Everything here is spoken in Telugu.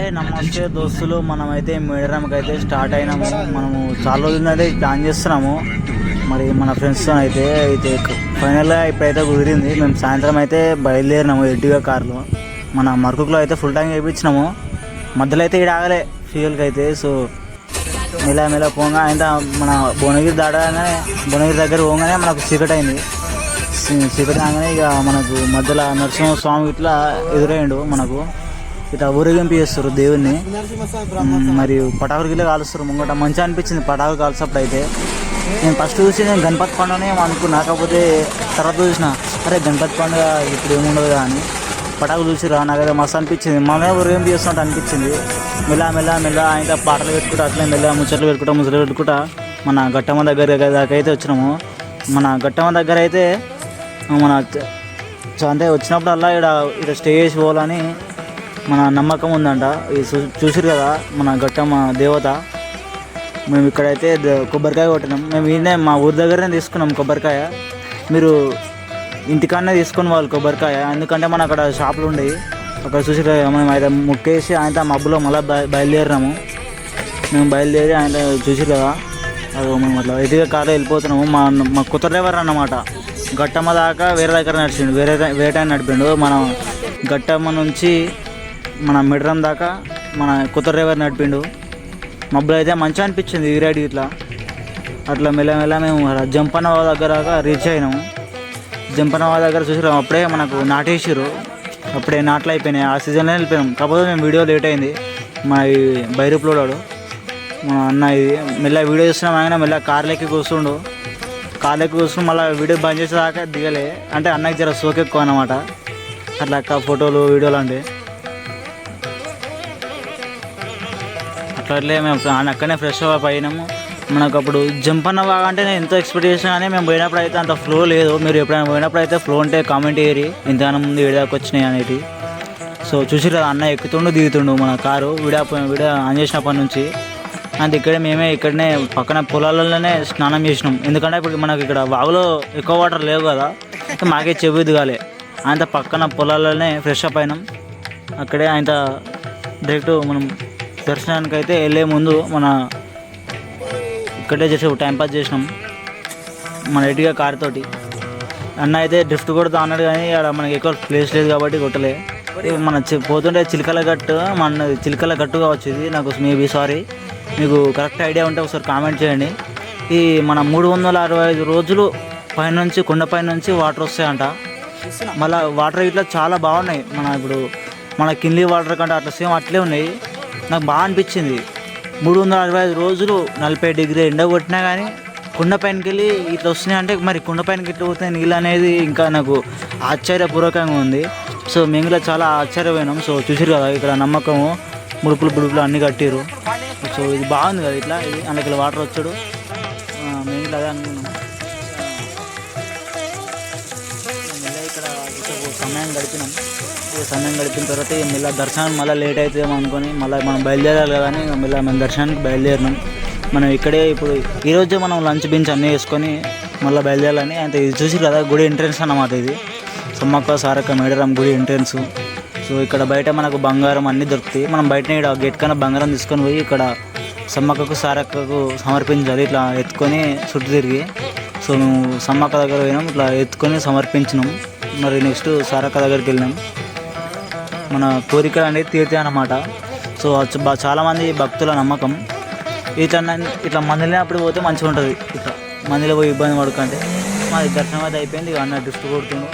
ఏ నమస్తే దోస్తులు మనమైతే మేడరంకి అయితే స్టార్ట్ అయినాము. మనము చాలా రోజులు అయితే ప్లాన్ చేస్తున్నాము. మరి మన ఫ్రెండ్స్తో అయితే అయితే ఫైనల్గా ఇప్పుడైతే కుదిరింది. మేము సాయంత్రం అయితే బయలుదేరినాము ఎడ్డిగా కార్లో. మన మరకులో అయితే ఫుల్ ట్యాంక్ వేయించినాము మధ్యలో అయితే ఇక్కడ ఆగలే ఫ్యూయల్కి అయితే సో మెల్ల మెల్ల పోగా ఆయన మన భువనగిరి దాటగానే భువనగిరి దగ్గర పోగానే మనకు చీకటి అయింది. సీకట్ చీకటి ఇక మనకు మధ్యలో నరసింహస్వామి ఇట్లా ఎదురయ్యాడు మనకు. ఇట్లా ఊరేగింపు చేస్తారు దేవుణ్ణి. మరియు పటాకులు కాలుస్తారు. ముంగట మంచిగా అనిపించింది పటాకులు కాల్చినప్పుడు అయితే నేను ఫస్ట్ చూసి నేను గణపతి పండుగనే అనుకున్నా. కాకపోతే తర్వాత చూసిన అరే గణపతి పండుగ ఇప్పుడు ఏముండదు కానీ అని. పటాకులు చూసి రా నాకైతే మస్తు అనిపించింది. మనమే ఊరేగింపు చేస్తున్నట్టు అనిపించింది. మెల్ల మెల్ల మెల్ల ఆయన పాటలు పెట్టుకుంటా అట్లే మెల్ల ముచ్చట్లు పెట్టుకుంటా ముచ్చట్లు పెట్టుకుంటా మన గట్టమ్మ దగ్గర దాకైతే అయితే వచ్చినాము. మన గట్టమ్మ దగ్గర అయితే మన అంటే వచ్చినప్పుడల్లా ఇక్కడ ఇక్కడ స్టే చేసి పోవాలని మన నమ్మకం ఉందంట. ఇది చూ- చూసిరు కదా మన గట్టమ్మ దేవత. మేము ఇక్కడైతే కొబ్బరికాయ కొట్టినాం. మేము ఈయనే మా ఊరి దగ్గరనే తీసుకున్నాం కొబ్బరికాయ. మీరు ఇంటికాడనే తీసుకుని వాళ్ళు కొబ్బరికాయ. ఎందుకంటే మన అక్కడ షాపులు ఉండేవి. అక్కడ చూసి మేము అయితే ముక్కేసి ఆయన మబ్బులో మళ్ళీ బయ బయలుదేరినాము. మేము బయలుదేరి ఆయన చూసి కదా. అది మేము అట్లా ఎదుగా కార్లో వెళ్ళిపోతున్నాము. మా మా కొత్త డ్రైవర్ అన్నమాట. గట్టమ్మ దాకా వేరే దగ్గర నడిచిండు. వేరే వేరే టైం నడిపిండు. మనం గట్టమ్మ నుంచి మన మిడ్రం దాకా మన కొత్త డ్రైవర్ నడిపిండు. మబ్బులు అయితే మంచిగా అనిపించింది ఈ రైడ్ ఇట్లా. అట్లా మెల్లమెల్ల మేము జంపనవా దగ్గర రీచ్ అయినాము. జంపనవా దగ్గర చూసినాం అప్పుడే మనకు నాటేసారు అప్పుడే నాట్లు అయిపోయినాయి ఆ సీజన్లో వెళ్ళిపోయాం కాకపోతే మేము వీడియో లేట్ అయింది. మా ఈ బైరూప్లోడాడు మా అన్న ఇది మెల్ల వీడియో చూస్తున్నాం ఆయన మెల్ల కార్లోకి కూర్చుండు. కార్లోకి కూర్చుని మళ్ళీ వీడియో బంద్ చేసేదాకా దిగలే. అంటే అన్నకి జర సోకెక్కువ అనమాట అన్నమాట. అట్లా అక్క ఫోటోలు వీడియోలు అంటే. అట్లట్లే మేము ఆయన అక్కడనే ఫ్రెష్ అప్ అయినాము. మనకు అప్పుడు జంప్ అన్న బాగా అంటే నేను ఎంతో ఎక్స్పెక్ట్ చేసాను కానీ మేము పోయినప్పుడు అయితే అంత ఫ్లో లేదు. మీరు ఎప్పుడైనా పోయినప్పుడు అయితే ఫ్లో ఉంటే కామెంట్ ఏరి ఇంతగానం ముందు ఏడాకి వచ్చినాయి అనేది సో చూసి కదా అన్న ఎక్కుతుండు దిగుతుండు మన కారు. విడా విడా ఆన్ చేసినప్పటి నుంచి. అంత ఇక్కడే మేమే ఇక్కడనే పక్కన పొలాలలోనే స్నానం చేసినాం. ఎందుకంటే ఇప్పుడు మనకి ఇక్కడ వాగులో ఎక్కువ వాటర్ లేవు కదా. మాకే చెవి దిగాలి ఆయన పక్కన పొలాలలోనే ఫ్రెష్ అప్ అయినాం. అక్కడే ఆయన డైరెక్ట్ మనం దర్శనానికి అయితే వెళ్ళే ముందు మన ఇక్కడే చేసి టైంపాస్ చేసినాం. మన ఎటుగా కార్ తోటి. అన్న అయితే డ్రిఫ్ట్ కొడుతా అన్నాడు కానీ ఇక్కడ మనకి ఎక్కువ ప్లేస్ లేదు కాబట్టి కొట్టలే. మన పోతుంటే చిలకల గట్టు మన చిలకల గట్టు కావచ్చు ఇది. నాకు మేబీ సారీ మీకు కరెక్ట్ ఐడియా ఉంటే ఒకసారి కామెంట్ చేయండి. ఈ మన మూడు వందల అరవై ఐదు రోజులు పైనుంచి కొండపై నుంచి వాటర్ వస్తాయంట. మళ్ళీ వాటర్ ఇట్లా చాలా బాగున్నాయి. మన ఇప్పుడు మన కిన్లీ వాటర్ కంటే అట్లా సేమ్ అట్లే ఉన్నాయి. నాకు బాగా అనిపించింది. మూడు వందల అరవై ఐదు రోజులు నలభై డిగ్రీ ఎండ కొట్టినా కానీ కుండ పైనకి వెళ్ళి ఇట్లా వస్తున్నాయి అంటే మరి కుండ పైనకి ఇట్లా పోతున్నాయి నీళ్ళు అనేది ఇంకా నాకు ఆశ్చర్యపూర్వకంగా ఉంది. సో మేము కూడా చాలా ఆశ్చర్యపోయినాం. సో చూసారు కదా ఇక్కడ నమ్మకము. ముడుపులు బుడుపులు అన్నీ కట్టిరు సో ఇది బాగుంది కదా ఇట్లా ఇది అందులో వాటర్ వచ్చాడు. మేము కూడా అదే అనుకున్నాం. ఇక్కడ సమయం గడిపినాం. సమయం గడిపిన తర్వాత ఇక మళ్ళీ దర్శనం మళ్ళీ లేట్ అవుతుందేమో అనుకొని మళ్ళీ మనం బయలుదేరాలి కదా అని మళ్ళీ మనం దర్శనానికి బయలుదేరినాం. మనం ఇక్కడే ఇప్పుడు ఈరోజు మనం లంచ్ బిన్స్ అన్నీ వేసుకొని మళ్ళీ బయలుదేరాలని అంటే ఇది చూసి కదా గుడి ఎంట్రన్స్ అన్నమాట ఇది. సమ్మక్క సారక్క మేడరం గుడి ఎంట్రన్స్ సో ఇక్కడ బయట మనకు బంగారం అన్నీ దొరుకుతాయి. మనం బయట ఇక్కడ గేట్ కన్నా బంగారం తీసుకొని పోయి ఇక్కడ సమ్మక్కకు సారక్కకు సమర్పించాలి. ఇట్లా ఎత్తుకొని చుట్టూ తిరిగి. సో మేము సమ్మక్క దగ్గర పోయినాం. ఇట్లా ఎత్తుకొని సమర్పించినాం. మరి నెక్స్ట్ సారక్క దగ్గరికి వెళ్ళినాం. మన కోరికలు అనేది తీరుతాయి అన్నమాట. సో చాలామంది భక్తుల నమ్మకం. ఇట్లా ఇట్లా మందిలినప్పుడు పోతే మంచిగా ఉంటుంది ఇట్లా మందిలో పోయి ఇబ్బంది పడుకుంటే. మాది దర్శనం అయితే అయిపోయింది ఇక అన్న డ్రిఫ్ట్ కొడుతుండు.